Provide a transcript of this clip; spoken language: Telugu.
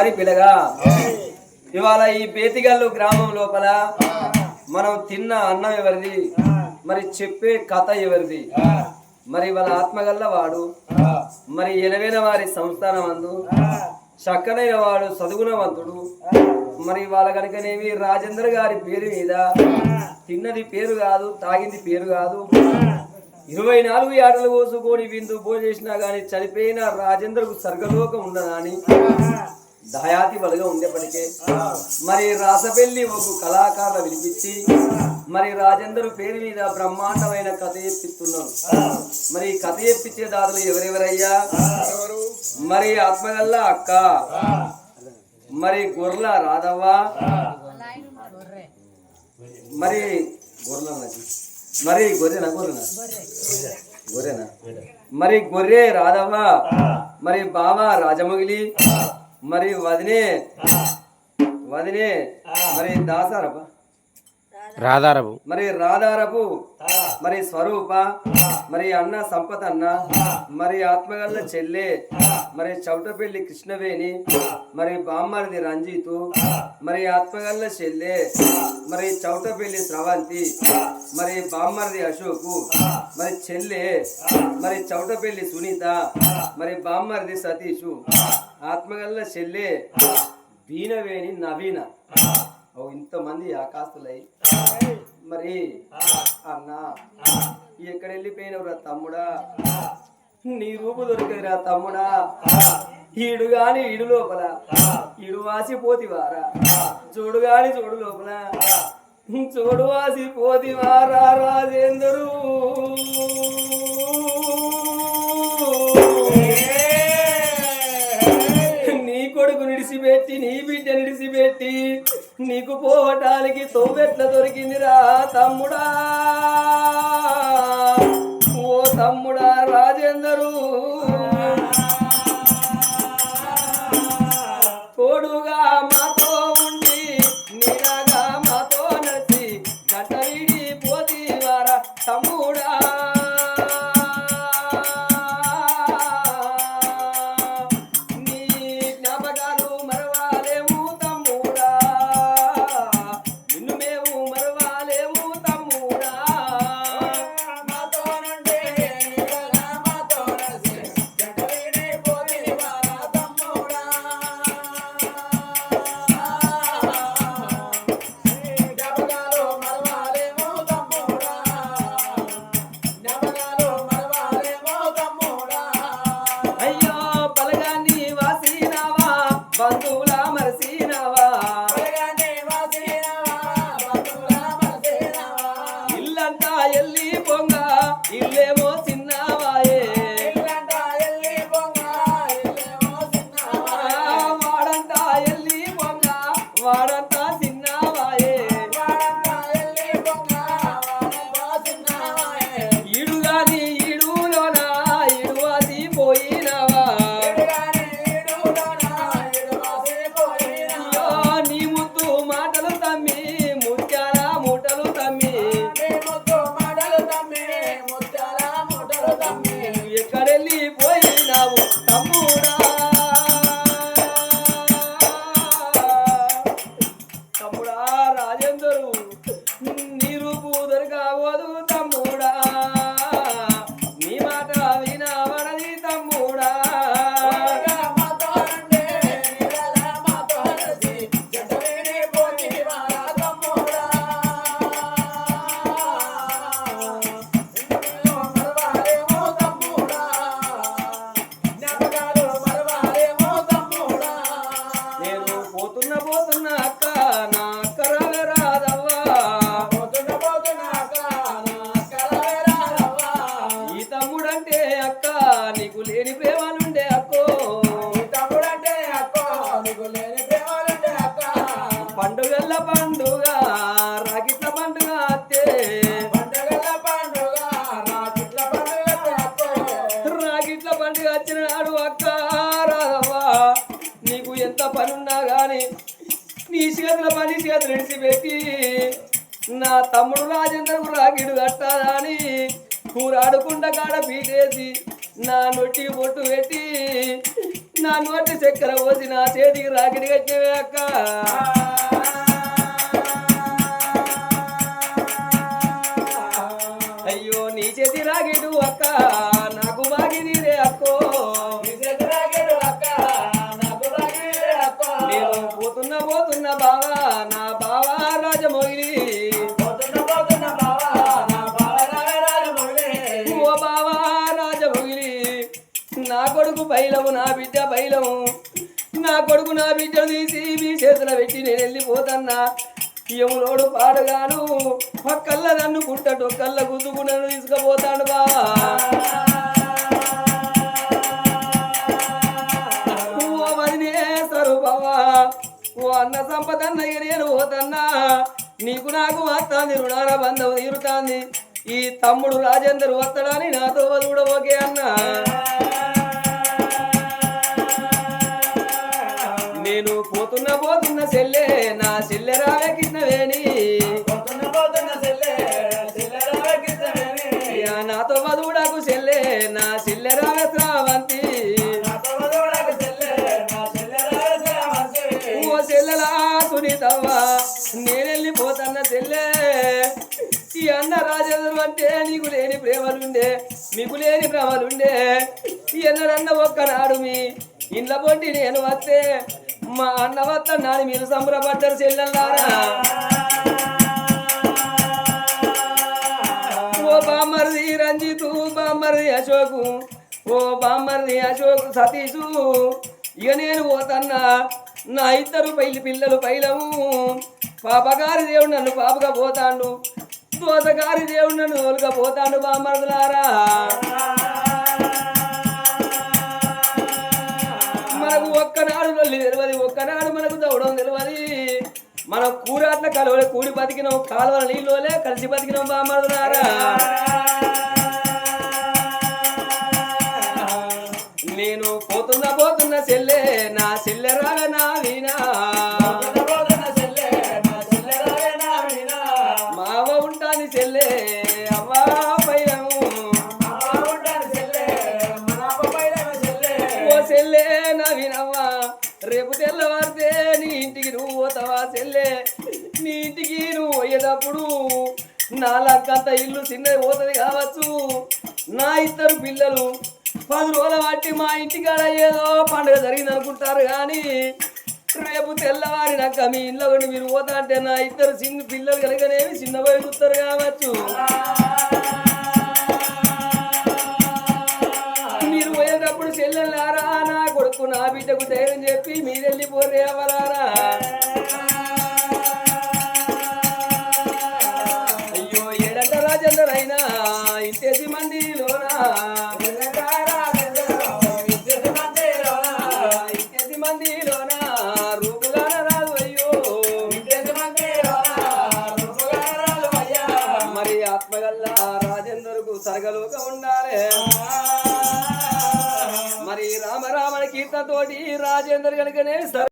మరి పిల్లగా ఇవాళ ఈ బేతిగల్లు గ్రామం లోపల మనం తిన్న అన్నం ఎవరిది? మరి చెప్పే కథ ఎవరిది? మరి వాళ్ళ ఆత్మగల్ల వాడు మరి ఎలవైన వారి సంస్థానం అందు చక్కనైన వాడు చదువునవంతుడు మరి వాళ్ళ కనుకనేమి రాజేంద్ర గారి పేరు మీద తిన్నది పేరు కాదు తాగింది పేరు కాదు ఇరవై నాలుగు ఏటలు కోసుకొని విందు భోజనం చేసినా గాని చనిపోయిన రాజేంద్రకు స్వర్గలోకం ఉండదా అని? దయాతి బలుగా ఉండేప్పటికే. మరి రాసపెల్లి ఒక కళాకారులు వినిపించి మరి రాజేంద్ర పేరు మీద బ్రహ్మాండమైన కథ ఎప్పిస్తున్నారు మరి కథ ఎప్పించే దాదులు ఎవరెవరయ్యా? మరి ఆత్మగల్ల అక్క. మరి గొర్రెల రాధవ్వ. మరి గొర్రెల మరి గొర్రెనా గొర్రెనా? గొర్రెనా? మరి గొర్రె రాధవ్వ. మరి బావ రాజమగిలి మరి వదినే వదినే మరి దాసారప్ప రాధారపు మరి రాధారపు మరి స్వరూప మరి అన్న సంపత్ అన్న మరి ఆత్మగల్ల చెల్లె మరి చౌటపల్లి కృష్ణవేణి మరి బామ్మరిది రంజితు మరి ఆత్మగల్ల చెల్లె మరి చౌటపల్లి స్రవంతి మరి బామ్మరిది అశోకు మరి చెల్లె మరి చౌటపల్లి సునీత మరి బామ్మరిది సతీషు ఆత్మగల్ల చెల్లె వీణవేణి నవీన. ఓ ఇంతమంది ఆకాస్తులై మరి అన్నా ఎక్కడ వెళ్ళిపోయినవురా తమ్ముడా? నీ రూపు దొరికదురా తమ్ముడా. ఈడు గాని ఈడు లోపల. ఈడు వాసిపోతివారా. చూడు గాని చూడు లోపల. చూడు వాసిపోతివారా రాజేందరు. కొడుకు నీ బిడ్డ నిడిసిపెట్టి నీకు పోవటానికి తోబెట్ల దొరికిందిరా తమ్ముడా. పండుగల్ల పండుగ రాగిట్ల పండుగ అత్తే. రాగిట్ల పండుగ వచ్చిన నాడు అక్క రాదవ్వా నీకు ఎంత పనున్నా గాని నీ చేతుల పని చేతులు విడిచిపెట్టి నా తమ్ముడు రాజేంద్రకు రాగిడు కట్టాలని కూరాడుకుంట కాడ పీటేసి నా నొట్టికి బొట్టు పెట్టి నా నోటి చక్కెర పోసి నా చేతికి రాకిడి కట్టినవే అక్క. కొడుకు నా బిడ్డ బైలము నా కొడుకు నా బిడ్డను తీసి మీ చేతుల పెట్టి నేను వెళ్ళిపోతన్నా. యములోడు పాడుగాను పక్కల్ల నన్ను గుట్టటు కళ్ళ గుద్దుకు నన్ను తీసుకుపోతాడు బావా ఓ మదినే సరుబావా ఓ అన్న సంపద అన్నయ్య నేను పోతన్నా. నీకు నాకు వస్తాంది రుణాల బంధం తీరుతాంది. ఈ తమ్ముడు రాజేందర్ వస్తాడని నాతో కూడా ఓకే అన్నా. నేను పోతున్నా పోతున్న సెల్లే నా సెల్లె రావే కృష్ణవేణి యా నాతో వధువుడకు సెల్లే నా సెల్లె రావే శ్రావంతి. ఓ చెల్లెలా సునీతవ్వ నేనెళ్ళిపోతన్న చెల్లె ఈ అన్న రాజేంద్రుడు అంటే నీకు లేని ప్రేమలుండే మీకు లేని భ్రమలుండే. ఎన్నడన్న ఒక్కనాడు మీ ఇండ్ల పొంటి నేను వస్తే మా అన్న వద్ద నాని మీరు సంబరపడ్డారు చెల్లెల్లారా. ఓ బామ్మర్ది రంజితు బామ్మర్ది అశోకు ఓ బామ్మర్ది అశోక్ సతీషు. ఇక నేను పోతన్నా నా ఇద్దరు పైలి పిల్లలు పైలము. పాపగారి దేవుడు నన్ను పాపగా పోతాడు. దోసగారి దేవుడు నన్ను తోలుగా పోతాడు బామ్మర్దులారా. కూరాట్ల కలవలే కూడి బతికినాం కాలువల నీళ్ళోలే కలిసి బతికినాం బామ్మర్దులారా నేను పోతున్నా పోతున్నా చెల్లె నా చెల్లె రాగ నా వీణా. మావ ఉంటాని చెల్లె అవ్వా పైరము. ఓ చెల్లె నా వినవ్వా రేపు తెల్లవారితే నీ ఇంటికి నువ్వు పోతావా చెల్లె నీ ఇంటికి నువ్వు పోయేటప్పుడు నా ఇల్లు చిన్నది పోతుంది కావచ్చు. నా ఇద్దరు పిల్లలు పది రోజుల బట్టి మా ఇంటికాడ ఏదో పండుగ జరిగింది అనుకుంటారు కానీ రేపు తెల్లవారినాక మీ ఇంట్లో మీరు పోతా అంటే నా ఇద్దరు చిన్న పిల్లలు కనుకనేవి చిన్న పోయి చూస్తారు కావచ్చు. మీరు పోయేటప్పుడు చెల్లెళ్ళారా నా కొడుకు నా బిడ్డకు ధైర్యం చెప్పి మీరు వెళ్ళిపోరే సరగలోక ఉండాలి. మరి రామ రామణ కీర్తనతోటి రాజేందర్ కనుకనే